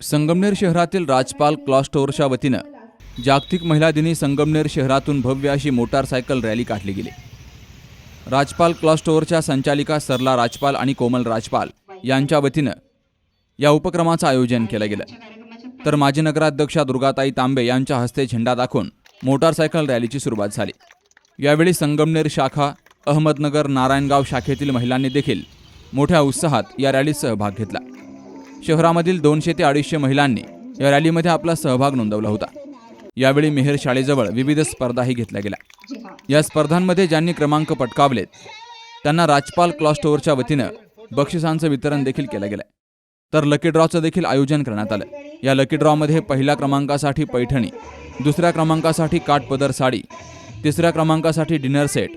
संगमनेर शहरातील राजपाल क्लॉ स्टोअरच्या वतीनं जागतिक महिला दिनी संगमनेर शहरातून भव्य अशी मोटारसायकल रॅली काढली गेली. राजपाल क्लॉ स्टोअरच्या संचालिका सरला राजपाल आणि कोमल राजपाल यांच्या वतीनं या उपक्रमाचं आयोजन केलं गेलं. तर माजी नगराध्यक्षा दुर्गाताई तांबे यांच्या हस्ते झेंडा दाखवून मोटारसायकल रॅलीची सुरुवात झाली. यावेळी संगमनेर शाखा अहमदनगर नारायणगाव शाखेतील महिलांनी देखील मोठ्या उत्साहात या रॅलीत सहभाग घेतला. शहरामधील दोनशे ते अडीचशे महिलांनी या रॅलीमध्ये आपला सहभाग नोंदवला होता. यावेळी मेहेर शाळेजवळ विविध स्पर्धाही घेतल्या गेल्या. या स्पर्धांमध्ये ज्यांनी क्रमांक पटकावलेत त्यांना राजपाल क्लॉ स्टोअरच्या वतीनं बक्षिसांचं वितरण देखील केलं गेलं तर लकी ड्रॉचं देखील आयोजन करण्यात आलं. या लकी ड्रॉमध्ये पहिल्या क्रमांकासाठी पैठणी दुसऱ्या क्रमांकासाठी काठपदर साडी तिसऱ्या क्रमांकासाठी डिनर सेट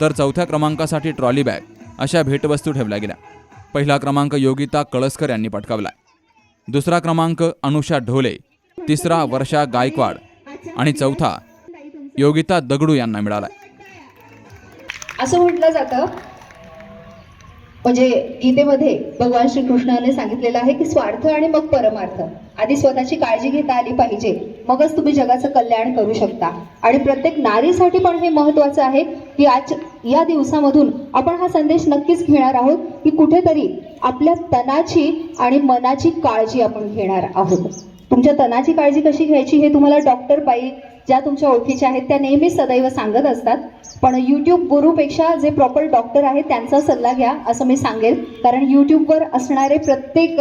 तर चौथ्या क्रमांकासाठी ट्रॉली बॅग अशा भेटवस्तू ठेवल्या गेल्या. पहिला क्रमांक योगिता कळसकर यांनी पटकावला दुसरा क्रमांक अनुषा ढोले तिसरा वर्षा गायकवाड आणि चौथा योगिता दगडू यांना मिळाला असं म्हटलं जातं म्हणजे गीतेमध्ये भगवान श्रीकृष्णाने सांगितलेलं आहे की स्वार्थ आणि मग परमार्थ. आधी स्वतःची काळजी घेता आली पाहिजे मगच तुम्ही जगाचं कल्याण करू शकता. आणि प्रत्येक नारीसाठी पण हे महत्वाचं आहे की आज या दिवसामधून आपण हा संदेश नक्कीच घेणार आहोत की कुठेतरी आपल्या तनाची आणि मनाची काळजी आपण घेणार आहोत. तुमच्या तनाची काळजी कशी घ्यायची हे तुम्हाला डॉक्टर बाई ज्या तुमच्या ओळखीच्या आहेत त्या नेहमीच सदैव सांगत असतात. पण यूट्यूब गुरुपेक्षा जे प्रॉपर डॉक्टर आहेत त्यांचा सल्ला घ्या असं मी सांगेल. कारण यूट्यूबवर असणारे प्रत्येक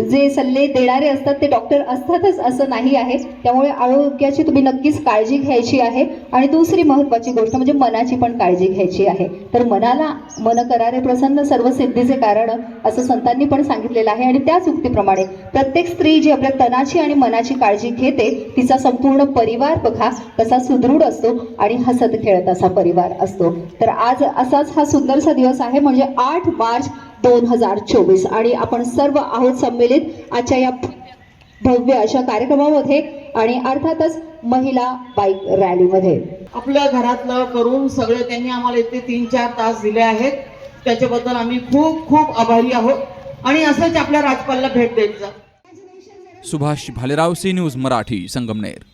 जे सल्ले देणारे असतात ते डॉक्टर असतातच असं नाही आहे. त्यामुळे आरोग्याची तुम्ही नक्कीच काळजी घ्यायची आहे. आणि दुसरी महत्त्वाची गोष्ट म्हणजे मनाची पण काळजी घ्यायची आहे. तर मनाला मन करारे प्रसन्न सर्व सिद्धीचे कारण असं संतांनी पण सांगितलेलं आहे. आणि त्याच उक्तीप्रमाणे प्रत्येक स्त्री जी आपल्या तनाची आणि मनाची काळजी घेते तिचा संपूर्ण परिवार बघा कसा सुदृढ असतो आणि हसत खेळत असा परिवार असतो. तर आज असाच हा सुंदरसा दिवस आहे म्हणजे आठ मार्च दोन हजार चोवीस. आणि आपण सर्व आहोत संमिलित आजच्या या भव्य अशा कार्यक्रमामध्ये आणि अर्थातच महिला बाईक रॅलीमध्ये. आपल्या घरातलं करून सगळे त्यांनी आम्हाला इथे तीन चार तास दिले आहेत. त्याच्याबद्दल आम्ही खूप खूप आभारी आहोत. आणि असंच आपल्या राजपालला भेट जा. Subhash Bhalerao C news Marathi Sangamner.